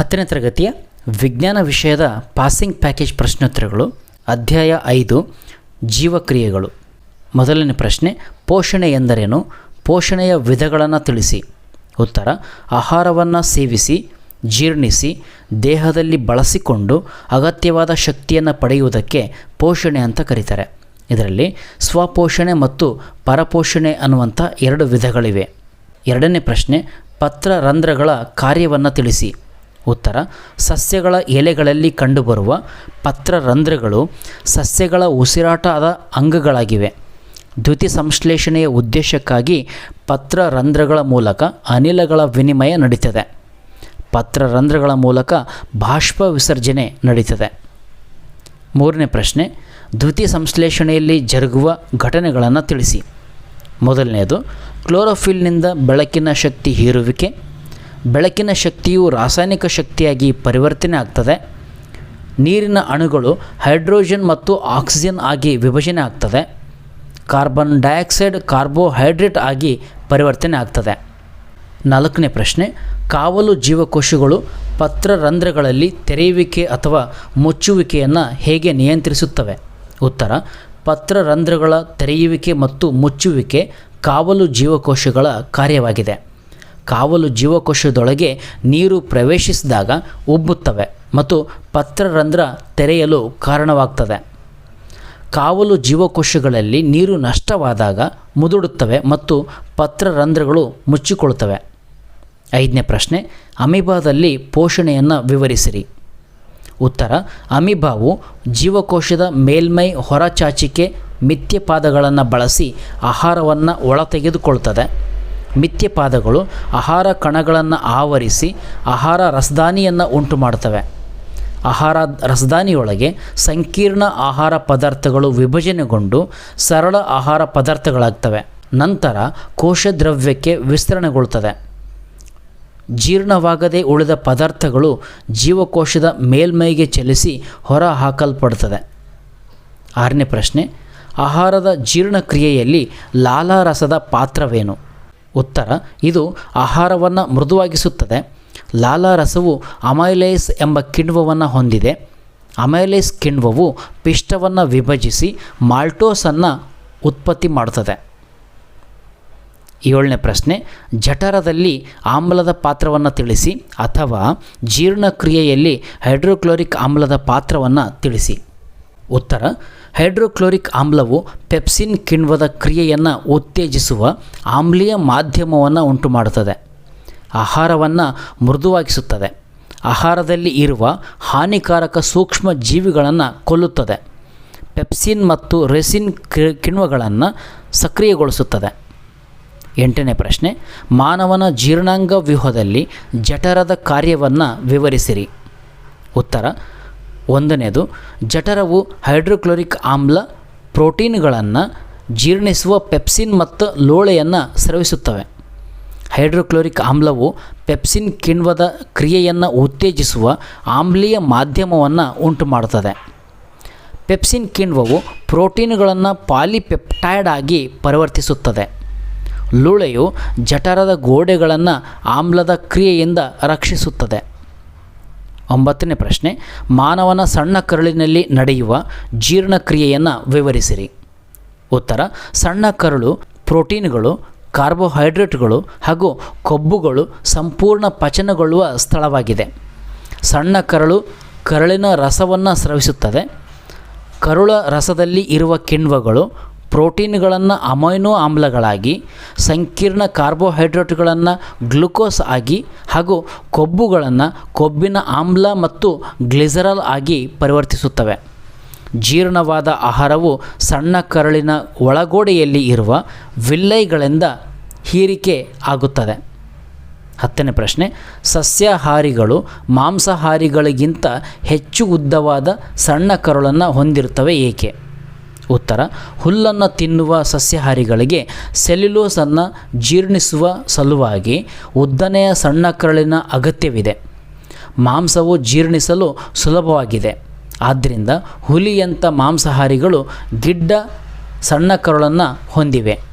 ಹತ್ತನೇ ತರಗತಿಯ ವಿಜ್ಞಾನ ವಿಷಯದ ಪಾಸಿಂಗ್ ಪ್ಯಾಕೇಜ್ ಪ್ರಶ್ನೋತ್ತರಗಳು, ಅಧ್ಯಾಯ ಐದು, ಜೀವಕ್ರಿಯೆಗಳು. ಮೊದಲನೇ ಪ್ರಶ್ನೆ, ಪೋಷಣೆ ಎಂದರೇನು? ಪೋಷಣೆಯ ವಿಧಗಳನ್ನು ತಿಳಿಸಿ. ಉತ್ತರ, ಆಹಾರವನ್ನು ಸೇವಿಸಿ, ಜೀರ್ಣಿಸಿ, ದೇಹದಲ್ಲಿ ಬಳಸಿಕೊಂಡು ಅಗತ್ಯವಾದ ಶಕ್ತಿಯನ್ನು ಪಡೆಯುವುದಕ್ಕೆ ಪೋಷಣೆ ಅಂತ ಕರೀತಾರೆ. ಇದರಲ್ಲಿ ಸ್ವಪೋಷಣೆ ಮತ್ತು ಪರಪೋಷಣೆ ಅನ್ನುವಂಥ ಎರಡು ವಿಧಗಳಿವೆ. ಎರಡನೇ ಪ್ರಶ್ನೆ, ಪತ್ರರಂಧ್ರಗಳ ಕಾರ್ಯವನ್ನು ತಿಳಿಸಿ. ಉತ್ತರ, ಸಸ್ಯಗಳ ಎಲೆಗಳಲ್ಲಿ ಕಂಡುಬರುವ ಪತ್ರರಂಧ್ರಗಳು ಸಸ್ಯಗಳ ಉಸಿರಾಟದ ಅಂಗಗಳಾಗಿವೆ. ದ್ಯುತಿ ಸಂಶ್ಲೇಷಣೆಯ ಉದ್ದೇಶಕ್ಕಾಗಿ ಪತ್ರರಂಧ್ರಗಳ ಮೂಲಕ ಅನಿಲಗಳ ವಿನಿಮಯ ನಡೀತದೆ. ಪತ್ರರಂಧ್ರಗಳ ಮೂಲಕ ಬಾಷ್ಪ ವಿಸರ್ಜನೆ ನಡೀತದೆ. ಮೂರನೇ ಪ್ರಶ್ನೆ ದ್ಯುತಿ ಸಂಶ್ಲೇಷಣೆಯಲ್ಲಿ ಜರುಗುವ ಘಟನೆಗಳನ್ನು ತಿಳಿಸಿ. ಮೊದಲನೆಯದು, ಕ್ಲೋರೋಫಿಲ್ನಿಂದ ಬೆಳಕಿನ ಶಕ್ತಿ ಹೀರುವಿಕೆ. ಬೆಳಕಿನ ಶಕ್ತಿಯು ರಾಸಾಯನಿಕ ಶಕ್ತಿಯಾಗಿ ಪರಿವರ್ತನೆ ಆಗ್ತದೆ. ನೀರಿನ ಅಣುಗಳು ಹೈಡ್ರೋಜನ್ ಮತ್ತು ಆಕ್ಸಿಜನ್ ಆಗಿ ವಿಭಜನೆ ಆಗ್ತದೆ. ಕಾರ್ಬನ್ ಡೈಆಕ್ಸೈಡ್, ಕಾರ್ಬೋಹೈಡ್ರೇಟ್ ಆಗಿ ಪರಿವರ್ತನೆ ಆಗ್ತದೆ. ನಾಲ್ಕನೇ ಪ್ರಶ್ನೆ, ಕಾವಲು ಜೀವಕೋಶಗಳು ಪತ್ರರಂಧ್ರಗಳಲ್ಲಿ ತೆರೆಯುವಿಕೆ ಅಥವಾ ಮುಚ್ಚುವಿಕೆಯನ್ನು ಹೇಗೆ ನಿಯಂತ್ರಿಸುತ್ತವೆ? ಉತ್ತರ, ಪತ್ರರಂಧ್ರಗಳ ತೆರೆಯುವಿಕೆ ಮತ್ತು ಮುಚ್ಚುವಿಕೆ ಕಾವಲು ಜೀವಕೋಶಗಳ ಕಾರ್ಯವಾಗಿದೆ. ಕಾವಲು ಜೀವಕೋಶದೊಳಗೆ ನೀರು ಪ್ರವೇಶಿಸಿದಾಗ ಉಬ್ಬುತ್ತವೆ ಮತ್ತು ಪತ್ರರಂಧ್ರ ತೆರೆಯಲು ಕಾರಣವಾಗ್ತದೆ. ಕಾವಲು ಜೀವಕೋಶಗಳಲ್ಲಿ ನೀರು ನಷ್ಟವಾದಾಗ ಮುದುಡುತ್ತವೆ ಮತ್ತು ಪತ್ರರಂಧ್ರಗಳು ಮುಚ್ಚಿಕೊಳ್ಳುತ್ತವೆ. ಐದನೇ ಪ್ರಶ್ನೆ, ಅಮಿಬಾದಲ್ಲಿ ಪೋಷಣೆಯನ್ನು ವಿವರಿಸಿರಿ. ಉತ್ತರ, ಅಮಿಬಾವು ಜೀವಕೋಶದ ಮೇಲ್ಮೈ ಹೊರಚಾಚಿಕೆ ಮಿಥ್ಯಪಾದಗಳನ್ನು ಬಳಸಿ ಆಹಾರವನ್ನು ಒಳತೆಗೆದುಕೊಳ್ಳುತ್ತದೆ. ಮಿಥ್ಯಪಾದಗಳು ಆಹಾರ ಕಣಗಳನ್ನು ಆವರಿಸಿ ಆಹಾರ ರಸದಾನಿಯನ್ನು ಉಂಟು ಮಾಡ್ತವೆ. ಆಹಾರ ರಸದಾನಿಯೊಳಗೆ ಸಂಕೀರ್ಣ ಆಹಾರ ಪದಾರ್ಥಗಳು ವಿಭಜನೆಗೊಂಡು ಸರಳ ಆಹಾರ ಪದಾರ್ಥಗಳಾಗ್ತವೆ. ನಂತರ ಕೋಶದ್ರವ್ಯಕ್ಕೆ ವಿಸ್ತರಣೆಗೊಳ್ತದೆ. ಜೀರ್ಣವಾಗದೇ ಉಳಿದ ಪದಾರ್ಥಗಳು ಜೀವಕೋಶದ ಮೇಲ್ಮೈಗೆ ಚಲಿಸಿ ಹೊರ ಹಾಕಲ್ಪಡ್ತದೆ ಆರನೇ ಪ್ರಶ್ನೆ, ಆಹಾರದ ಜೀರ್ಣಕ್ರಿಯೆಯಲ್ಲಿ ಲಾಲಾರಸದ ಪಾತ್ರವೇನು? ಉತ್ತರ, ಇದು ಆಹಾರವನ್ನು ಮೃದುವಾಗಿಸುತ್ತದೆ. ಲಾಲಾ ರಸವು ಅಮೈಲೇಸ್ ಎಂಬ ಕಿಣ್ವವನ್ನು ಹೊಂದಿದೆ. ಅಮೈಲೇಸ್ ಕಿಣ್ವವು ಪಿಷ್ಟವನ್ನು ವಿಭಜಿಸಿ ಮಾಲ್ಟೋಸನ್ನು ಉತ್ಪತ್ತಿ ಮಾಡುತ್ತದೆ. ಏಳನೇ ಪ್ರಶ್ನೆ, ಜಠರದಲ್ಲಿ ಆಮ್ಲದ ಪಾತ್ರವನ್ನು ತಿಳಿಸಿ ಅಥವಾ ಜೀರ್ಣಕ್ರಿಯೆಯಲ್ಲಿ ಹೈಡ್ರೋಕ್ಲೋರಿಕ್ ಆಮ್ಲದ ಪಾತ್ರವನ್ನು ತಿಳಿಸಿ. ಉತ್ತರ, ಹೈಡ್ರೋಕ್ಲೋರಿಕ್ ಆಮ್ಲವು ಪೆಪ್ಸಿನ್ ಕಿಣ್ವದ ಕ್ರಿಯೆಯನ್ನು ಉತ್ತೇಜಿಸುವ ಆಮ್ಲೀಯ ಮಾಧ್ಯಮವನ್ನು ಉಂಟುಮಾಡುತ್ತದೆ. ಆಹಾರವನ್ನು ಮೃದುವಾಗಿಸುತ್ತದೆ. ಆಹಾರದಲ್ಲಿ ಇರುವ ಹಾನಿಕಾರಕ ಸೂಕ್ಷ್ಮ ಜೀವಿಗಳನ್ನು ಕೊಲ್ಲುತ್ತದೆ. ಪೆಪ್ಸಿನ್ ಮತ್ತು ರೆಸಿನ್ ಕಿಣ್ವಗಳನ್ನು ಸಕ್ರಿಯಗೊಳಿಸುತ್ತದೆ. ಎಂಟನೇ ಪ್ರಶ್ನೆ, ಮಾನವನ ಜೀರ್ಣಾಂಗ ವ್ಯೂಹದಲ್ಲಿ ಜಠರದ ಕಾರ್ಯವನ್ನು ವಿವರಿಸಿರಿ. ಉತ್ತರ ಒಂದನೇದು ಜಠರವು ಹೈಡ್ರೋಕ್ಲೋರಿಕ್ ಆಮ್ಲ ಪ್ರೋಟೀನ್ಗಳನ್ನು ಜೀರ್ಣಿಸುವ ಪೆಪ್ಸಿನ್ ಮತ್ತು ಲೋಳೆಯನ್ನು ಸ್ರವಿಸುತ್ತವೆ. ಹೈಡ್ರೋಕ್ಲೋರಿಕ್ ಆಮ್ಲವು ಪೆಪ್ಸಿನ್ ಕಿಣ್ವದ ಕ್ರಿಯೆಯನ್ನು ಉತ್ತೇಜಿಸುವ ಆಮ್ಲೀಯ ಮಾಧ್ಯಮವನ್ನು ಉಂಟು ಮಾಡುತ್ತದೆ ಪೆಪ್ಸಿನ್ ಕಿಣ್ವವು ಪ್ರೋಟೀನ್ಗಳನ್ನು ಪಾಲಿಪೆಪ್ಟೈಡ್ ಆಗಿ ಪರಿವರ್ತಿಸುತ್ತದೆ. ಲೋಳೆಯು ಜಠರದ ಗೋಡೆಗಳನ್ನು ಆಮ್ಲದ ಕ್ರಿಯೆಯಿಂದ ರಕ್ಷಿಸುತ್ತದೆ. ಒಂಬತ್ತನೇ ಪ್ರಶ್ನೆ, ಮಾನವನ ಸಣ್ಣ ಕರುಳಿನಲ್ಲಿ ನಡೆಯುವ ಜೀರ್ಣಕ್ರಿಯೆಯನ್ನು ವಿವರಿಸಿರಿ. ಉತ್ತರ, ಸಣ್ಣ ಕರುಳು ಪ್ರೋಟೀನ್ಗಳು, ಕಾರ್ಬೋಹೈಡ್ರೇಟ್ಗಳು ಹಾಗೂ ಕೊಬ್ಬುಗಳು ಸಂಪೂರ್ಣ ಪಚನಗೊಳ್ಳುವ ಸ್ಥಳವಾಗಿದೆ. ಸಣ್ಣ ಕರಳು ಕರಳಿನ ರಸವನ್ನು ಸ್ರವಿಸುತ್ತದೆ. ಕರುಳ ರಸದಲ್ಲಿ ಇರುವ ಕಿಣ್ವಗಳು ಪ್ರೋಟೀನ್ಗಳನ್ನು ಅಮೈನೋ ಆಮ್ಲಗಳಾಗಿ, ಸಂಕೀರ್ಣ ಕಾರ್ಬೋಹೈಡ್ರೇಟ್ಗಳನ್ನು ಗ್ಲುಕೋಸ್ ಆಗಿ ಹಾಗೂ ಕೊಬ್ಬುಗಳನ್ನು ಕೊಬ್ಬಿನ ಆಮ್ಲ ಮತ್ತು ಗ್ಲಿಸರಲ್ ಆಗಿ ಪರಿವರ್ತಿಸುತ್ತವೆ. ಜೀರ್ಣವಾದ ಆಹಾರವು ಸಣ್ಣ ಕರಳಿನ ಒಳಗೋಡೆಯಲ್ಲಿ ಇರುವ ವಿಲ್ಲೈಗಳಿಂದ ಹೀರಿಕೆ ಆಗುತ್ತದೆ. ಹತ್ತನೇ ಪ್ರಶ್ನೆ, ಸಸ್ಯಾಹಾರಿಗಳು ಮಾಂಸಾಹಾರಿಗಳಿಗಿಂತ ಹೆಚ್ಚು ಉದ್ದವಾದ ಸಣ್ಣ ಕರುಳನ್ನು ಹೊಂದಿರುತ್ತವೆ ಏಕೆ? ಉತ್ತರ, ಹುಲ್ಲನ್ನು ತಿನ್ನುವ ಸಸ್ಯಾಹಾರಿಗಳಿಗೆ ಸೆಲ್ಯುಲೋಸನ್ನು ಜೀರ್ಣಿಸುವ ಸಲುವಾಗಿ ಉದ್ದನೆಯ ಸಣ್ಣ ಕರಳಿನ ಅಗತ್ಯವಿದೆ. ಮಾಂಸವು ಜೀರ್ಣಿಸಲು ಸುಲಭವಾಗಿದೆ. ಆದ್ದರಿಂದ ಹುಲಿಯಂಥ ಮಾಂಸಾಹಾರಿಗಳು ಗಿಡ್ಡ ಸಣ್ಣ ಕರುಳನ್ನು ಹೊಂದಿವೆ.